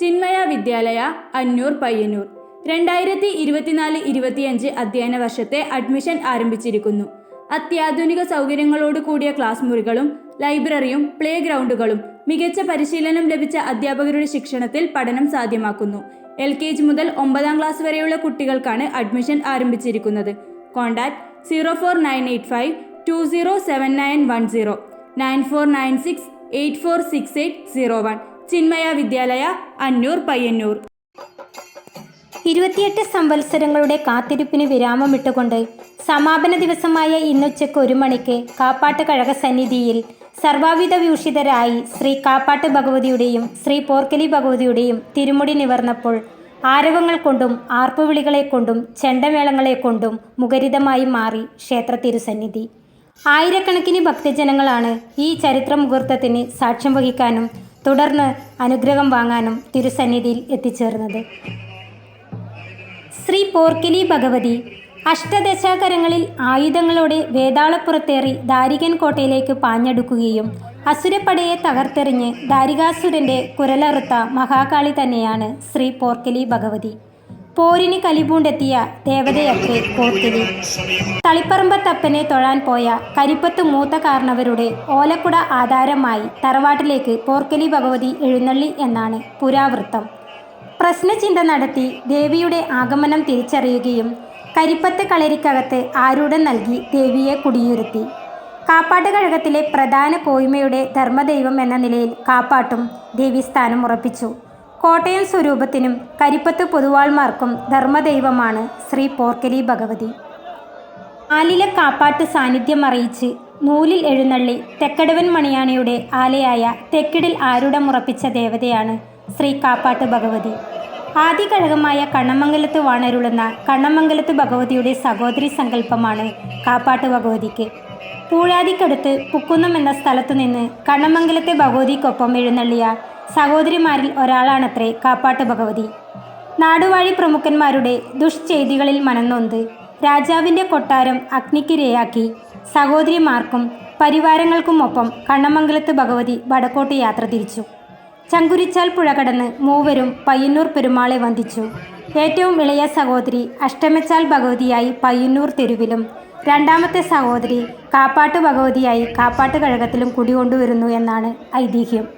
ചിന്മയ വിദ്യാലയ അന്നൂർ പയ്യന്നൂർ. രണ്ടായിരത്തി ഇരുപത്തിനാല് ഇരുപത്തിയഞ്ച് അധ്യയന വർഷത്തെ അഡ്മിഷൻ ആരംഭിച്ചിരിക്കുന്നു. അത്യാധുനിക സൗകര്യങ്ങളോട് കൂടിയ ക്ലാസ് മുറികളും ലൈബ്രറിയും പ്ലേ ഗ്രൗണ്ടുകളും മികച്ച പരിശീലനം ലഭിച്ച അധ്യാപകരുടെ ശിക്ഷണത്തിൽ പഠനം സാധ്യമാക്കുന്നു. എൽ കെ ജി മുതൽ ഒമ്പതാം ക്ലാസ് വരെയുള്ള കുട്ടികൾക്കാണ് അഡ്മിഷൻ ആരംഭിച്ചിരിക്കുന്നത്. Contact zero four nine eight five two zero seven nine one zero nine four nine six eight four six eight zero one. Chinmaya Vidyalaya Annur Payyanur. ഇരുപത്തിയെട്ട് സംവത്സരങ്ങളുടെ കാത്തിരിപ്പിന് വിരാമമിട്ടുകൊണ്ട് സമാപന ദിവസമായ ഇന്നുച്ചയ്ക്ക് ഒരു മണിക്ക് കാപ്പാട്ട് കഴക സന്നിധിയിൽ സർവാവിധ വിഭൂഷിതരായി ശ്രീ കാപ്പാട്ട് ഭഗവതിയുടെയും ശ്രീ പോർക്കലി ഭഗവതിയുടെയും തിരുമുടി നിവർന്നപ്പോൾ ആരവങ്ങൾ കൊണ്ടും ആർപ്പുവിളികളെ കൊണ്ടും ചെണ്ടമേളങ്ങളെ കൊണ്ടും മുഖരിതമായി മാറി ക്ഷേത്ര തിരുസന്നിധി. ആയിരക്കണക്കിന് ഭക്തജനങ്ങളാണ് ഈ ചരിത്ര മുഹൂർത്തത്തിന് സാക്ഷ്യം വഹിക്കാനും തുടർന്ന് അനുഗ്രഹം വാങ്ങാനും തിരുസന്നിധിയിൽ എത്തിച്ചേർന്നത്. ശ്രീ പോർക്കിലി ഭഗവതി അഷ്ടദശാകരങ്ങളിൽ ആയുധങ്ങളോടെ വേതാളപ്പുറത്തേറി ദാരികൻ കോട്ടയിലേക്ക് പാഞ്ഞെടുക്കുകയും അസുരപ്പടയെ തകർത്തെറിഞ്ഞ് ദാരികാസുരന്റെ കുരലറുത്ത മഹാകാളി തന്നെയാണ് ശ്രീ പോർക്കിലി ഭഗവതി. പോരിന് കലിപൂണ്ടെത്തിയ ദേവതയത്രേ പോർക്കലി തളിപ്പറമ്പത്തപ്പനെ തൊഴാൻ പോയ കരിപ്പത്ത് മൂത്ത കാരണവരുടെ ഓലക്കുട ആധാരമായി തറവാട്ടിലേക്ക് പോർക്കലി ഭഗവതി എഴുന്നള്ളി എന്നാണ് പുരാവൃത്തം. പ്രശ്നചിന്ത നടത്തി ദേവിയുടെ ആഗമനം തിരിച്ചറിയുകയും കരിപ്പത്ത് കളരിക്കകത്ത് ആരൂഢം നൽകി ദേവിയെ കുടിയിരുത്തി. കാപ്പാട്ട് കഴകത്തിലെ പ്രധാന കോയ്മയുടെ ധർമ്മദൈവം എന്ന നിലയിൽ കാപ്പാട്ടും ദേവി സ്ഥാനം ഉറപ്പിച്ചു. കോട്ടയം സ്വരൂപത്തിനും കരിപ്പത്ത് പൊതുവാൾമാർക്കും ധർമ്മദൈവമാണ് ശ്രീ പോർക്കലി ഭഗവതി. ആലിലെ കാപ്പാട്ട് സാന്നിധ്യം അറിയിച്ച് നൂലിൽ എഴുന്നള്ളി തെക്കടവൻ മണിയാണിയുടെ ആലയായ തെക്കിടിൽ ആരുടമുറപ്പിച്ച ദേവതയാണ് ശ്രീ കാപ്പാട്ട് ഭഗവതി. ആദികഴകമായ കണ്ണമംഗലത്ത് വാണരുളുന്ന കണ്ണമംഗലത്ത് ഭഗവതിയുടെ സഹോദരി സങ്കല്പമാണ് കാപ്പാട്ട് ഭഗവതിക്ക്. പൂഴാതിക്കടുത്ത് പുക്കുന്നം എന്ന സ്ഥലത്തുനിന്ന് കണ്ണമംഗലത്തെ ഭഗവതിക്കൊപ്പം എഴുന്നള്ളിയ സഹോദരിമാരിൽ ഒരാളാണത്രേ കാപ്പാട്ട് ഭഗവതി. നാടുവാഴി പ്രമുഖന്മാരുടെ ദുഷ്ചെയ്തികളിൽ മനന്നൊന്ത് രാജാവിന്റെ കൊട്ടാരം അഗ്നിക്കിരയാക്കി സഹോദരിമാർക്കും പരിവാരങ്ങൾക്കുമൊപ്പം കണ്ണമംഗലത്ത് ഭഗവതി വടക്കോട്ട് യാത്ര തിരിച്ചു. ചങ്കുരിച്ചാൽ പുഴ കടന്ന് മൂവരും പയ്യന്നൂർ പെരുമാളെ വന്ദിച്ചു. ഏറ്റവും ഇളയ സഹോദരി അഷ്ടമച്ചാൽ ഭഗവതിയായി പയ്യന്നൂർ തെരുവിലും രണ്ടാമത്തെ സഹോദരി കാപ്പാട്ട് ഭഗവതിയായി കാപ്പാട്ട് കഴകത്തിലും കുടികൊണ്ടുവരുന്നു എന്നാണ് ഐതിഹ്യം.